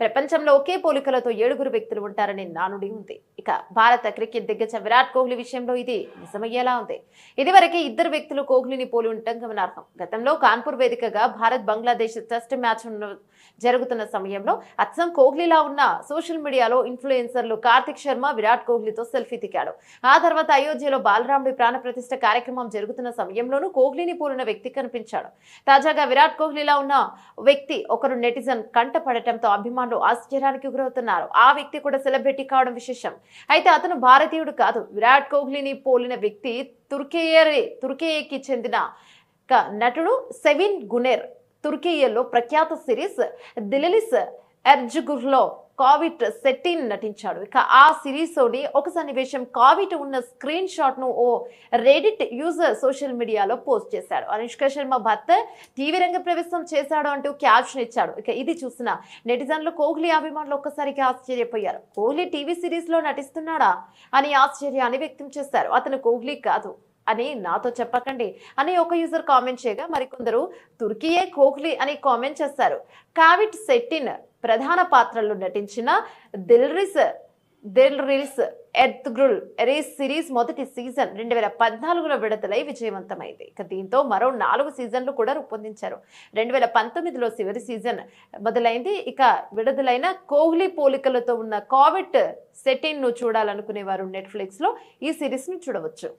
ప్రపంచంలో ఒకే పోలికలతో ఏడుగురు వ్యక్తులు ఉంటారని నానుడి ఉంది. ఇక భారత క్రికెట్ దిగ్గజ విరాట్ కోహ్లీ విషయంలో ఇది నిజమయ్యేలా ఉంది. ఇదివరకే ఇద్దరు వ్యక్తులు కోహ్లీని పోలి ఉండటం గమనార్హం. గతంలో కాన్పూర్ వేదికగా భారత్ బంగ్లాదేశ్ టెస్ట్ మ్యాచ్ జరుగుతున్న సమయంలో అచ్చం కోహ్లీలా ఉన్న సోషల్ మీడియాలో ఇన్ఫ్లుయెన్సర్లు కార్తిక్ శర్మ విరాట్ కోహ్లీతో సెల్ఫీ దిగాడు. ఆ తర్వాత అయోధ్యలో బాలరాముడి ప్రాణప్రతిష్ట కార్యక్రమం జరుగుతున్న సమయంలోనూ కోహ్లీని పోలిన వ్యక్తి కనిపించాడు. తాజాగా విరాట్ కోహ్లీలా ఉన్న వ్యక్తి ఒకరు నెటిజన్ కంట పడటంతో అభిమానులు ఆశ్చర్యానికి గురవుతున్నారు. ఆ వ్యక్తి కూడా సెలబ్రిటీ కావడం విశేషం. అయితే అతను భారతీయుడు కాదు. విరాట్ కోహ్లీని పోలిన వ్యక్తి తుర్కేయరే తుర్కేయకి చెందిన నటుడు సెవిన్ గునేర్ తుర్కియేలో ప్రఖ్యాత సిరీస్ దిలిలిస్ ఎర్జుగుర్లో కావిట్ సెట్టిన్ నటించాడు. ఇక ఆ సిరీస్లోని ఒక సన్నివేశం కావిట్ ఉన్న స్క్రీన్ షాట్ను ఓ రెడిట్ యూజర్ సోషల్ మీడియాలో పోస్ట్ చేశాడు. అనుష్క శర్మ భర్త టీవీ రంగ ప్రవేశం చేశాడు అంటూ క్యాప్షన్ ఇచ్చాడు. ఇక ఇది చూసిన నెటిజన్లు కోహ్లీ అభిమానులు ఒక్కసారిగా ఆశ్చర్యపోయారు. కోహ్లీ టీవీ సిరీస్లో నటిస్తున్నాడా అని ఆశ్చర్యాన్ని వ్యక్తం చేశారు. అతను కోహ్లీ కాదు. అని నాతో చెప్పకండి అని ఒక యూజర్ కామెంట్ చేయగా మరికొందరు తుర్కీయే కోహ్లీ అని కామెంట్ చేశారు కావిట్ సెట్టిన్ ప్రధాన పాత్రల్లో నటించిన దిల్రిస్ దిల్ రిల్స్ ఎర్త్గ్రుల్ ఎరేస్ సిరీస్ మొదటి సీజన్ రెండు వేల పద్నాలుగులో విడుదలై విజయవంతమైంది. ఇక దీంతో మరో నాలుగు సీజన్లు కూడా రూపొందించారు. రెండు వేల పంతొమ్మిదిలో చివరి సీజన్ మొదలైంది. ఇక విడుదలైన కోహ్లీ పోలికలతో ఉన్న కావిట్ సెట్టిన్ను చూడాలనుకునే వారు నెట్ఫ్లిక్స్లో ఈ సిరీస్ను చూడవచ్చు.